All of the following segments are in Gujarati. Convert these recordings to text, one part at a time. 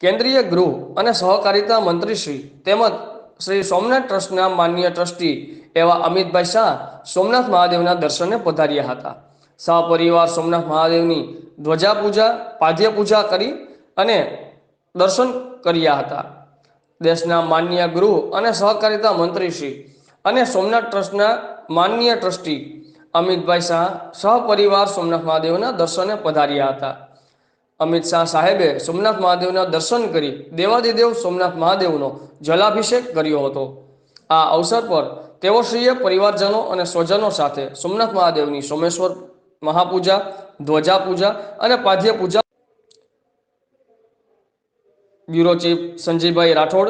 કેન્દ્રીય ગૃહ અને સહકારિતા મંત્રી શ્રી તેમજ શ્રી સોમનાથ ટ્રસ્ટના માન્ય ટ્રસ્ટી એવા અમિતભાઈ શાહ સોમનાથ મહાદેવના દર્શને પધાર્યા હતા. સહપરિવાર સોમનાથ મહાદેવની ધ્વજા પૂજા, પાદ્ય પૂજા કરી અને દર્શન કર્યા હતા. દેશના માન્ય ગૃહ અને સહકારિતા મંત્રી શ્રી અને સોમનાથ ટ્રસ્ટના માન્ય ટ્રસ્ટી અમિતભાઈ શાહ સહપરિવાર સોમનાથ મહાદેવના દર્શને પધાર્યા હતા. અમિત શાહ સાહેબે સોમનાથ મહાદેવના દર્શન કરી દેવાદિદેવ સોમનાથ મહાદેવનો જલાભિષેક કર્યો હતો. આ અવસર પર તેઓ શ્રીએ પરિવારજનો અને સ્વજનો સાથે સોમનાથ મહાદેવની સોમેશ્વર મહાપૂજા ધ્વજા પૂજા અને પાધ્ય પૂજા bureau chief Sanjaybhai Rathod,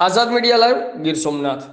Azad media live Gir Somnath.